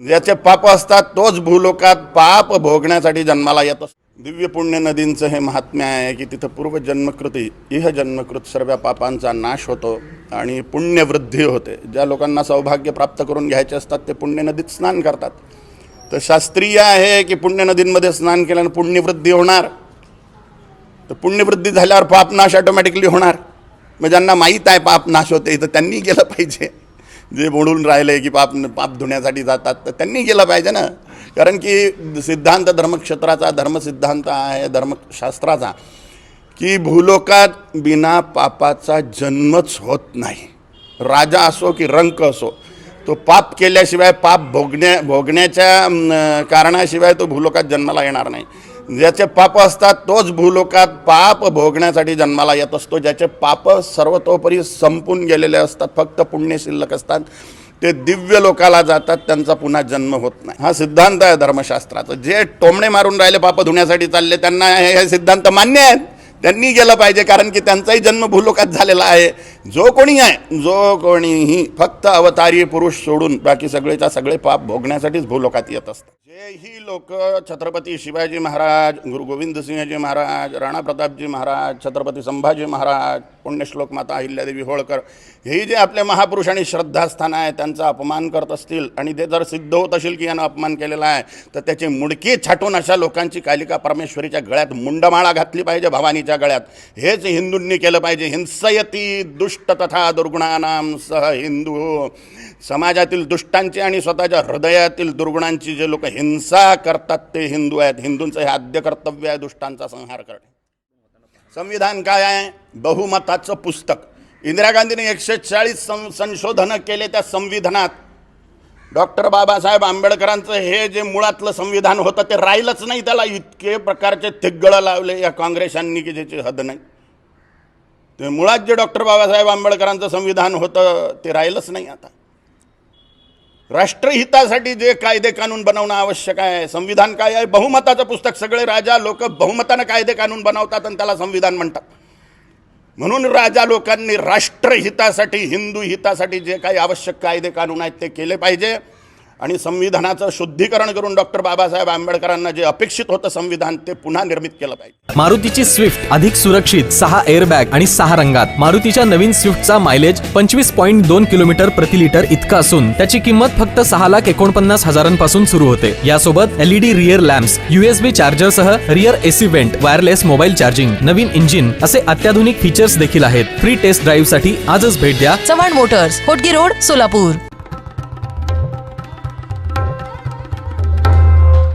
ज्याचे पाप असतात तोच भूलोकात पाप भोगण्यासाठी जन्माला येत असतो. दिव्य पुण्य नदींचं हे महात्म्य आहे की तिथं पूर्वजन्मकृती इह जन्मकृत सर्व पापांचा नाश होतो आणि पुण्यवृद्धी होते. ज्या लोकांना सौभाग्य प्राप्त करून घ्यायचे असतात ते पुण्य नदीत स्नान करतात. तर शास्त्रीय आहे की पुण्य नदींमध्ये स्नान केल्यानं पुण्यवृद्धी होणार. तर पुण्यवृद्धी झाल्यावर पापनाश ऑटोमॅटिकली होणार. मग ज्यांना माहीत आहे पाप नाश होते तर त्यांनी केलं पाहिजे. जे बुडून राहिले की पाप पाप धुण्यासाठी जातात तर त्यांनी केलं पाहिजे ना. कारण की सिद्धांत धर्मक्षेत्राचा धर्मसिद्धांत आहे धर्मशास्त्राचा की भूलोकात बिना पापाचा जन्मच होत नाही. राजा असो की रंक असो तो पाप केल्याशिवाय पाप भोगण्या भोगण्याच्या कारणाशिवाय तो भूलोकात जन्माला येणार नाही. ज्याचे पाप असतात तोच भूलोकात पाप भोगण्यासाठी जन्माला येत असतो. ज्याचे पाप सर्वतोपरी संपून गेलेले असतात फक्त पुण्य शिल्लक असतात ते दिव्य लोकाला जातात त्यांचा पुन्हा जन्म होत नाही. हा सिद्धांत आहे धर्मशास्त्राचा. जे टोमणे मारून राहिले पाप धुण्यासाठी चालले त्यांना हे हे सिद्धांत मान्य आहेत. त्यांनी गेलं पाहिजे कारण की त्यांचाही जन्म भूलोकात झालेला आहे. जो कोणी आहे जो कोणीही फक्त अवतारी पुरुष सोडून बाकी सगळेच्या सगळे पाप भोगण्यासाठीच भूलोकात येत असतात. जेही लोक छत्रपती शिवाजी महाराज गुरु गोविंदसिंहजी महाराज राणा प्रतापजी महाराज छत्रपती संभाजी महाराज पुण्यश्लोक माता अहिल्यादेवी होळकर ही जे आपले महापुरुष आणि श्रद्धास्थान आहे त्यांचा अपमान करत असतील आणि ते जर सिद्ध होत असेल की यानं अपमान केलेला आहे तर त्याची मुडकी छाटून अशा लोकांची कालिका परमेश्वरीच्या गळ्यात मुंडमाळा घातली पाहिजे भवानीच्या गळ्यात. हेच हिंदूंनी केलं पाहिजे. हिंसयती दुष्ट तथा दुर्गुणानाम सह हिंदू. समाजातील दुष्टांची आणि स्वतःच्या हृदयातील दुर्गुणांची जे लोक हिंसा करतात ते हिंदू आहेत. हिंदूंचं हे आद्य कर्तव्य आहे दुष्टांचा संहार करणे. संविधान काय आहे? बहुमताचं पुस्तक. इंदिरा गांधीने एकशे चाळीस सं संशोधनं केले त्या संविधानात. डॉक्टर बाबासाहेब आंबेडकरांचं हे जे मुळातलं संविधान होतं ते राहिलंच नाही. त्याला इतके प्रकारचे थिग्गळं लावले या काँग्रेसांनी की ज्याची हद नाही. ते मुळात जे डॉक्टर बाबासाहेब आंबेडकरांचं संविधान होतं ते राहिलंच नाही आता. राष्ट्रहितासाठी जे कायदे कानून बनवणं आवश्यक आहे संविधान काय आहे? बहुमताचं पुस्तक सगळे राजा लोक बहुमतानं कायदे कानून बनवतात आणि त्याला संविधान म्हणतात. म्हणून राजा लोकांनी राष्ट्रहितासाठी हिंदू हितासाठी जे काही आवश्यक कायदे कानून आहेत ते केले पाहिजे. आणि संविधानाचं शुद्धीकरण करून डॉक्टर बाबासाहेब आंबेडकरांना जे अपेक्षित होतं संविधान ते पुन्हा निर्मित केलं पाहिजे. मारुतीची स्विफ्ट अधिक सुरक्षित सहा एअरबॅग आणि सहा रंगात. मारुतीच्या नवीन स्विफ्टचा मायलेज पंचवीस पॉईंट दोन किलोमीटर प्रति लिटर इतका असून त्याची किंमत फक्त सहा लाख एकोणपन्नास हजारांपासून सुरू होते. यासोबत LED rear lamps USB charger सह rear AC vent wireless mobile charging नवीन इंजिन असे अत्याधुनिक फीचर्स देखील आहेत. फ्री टेस्ट ड्राईव्हसाठी आजच भेट द्या. Chavan motors Hotgi road Solapur.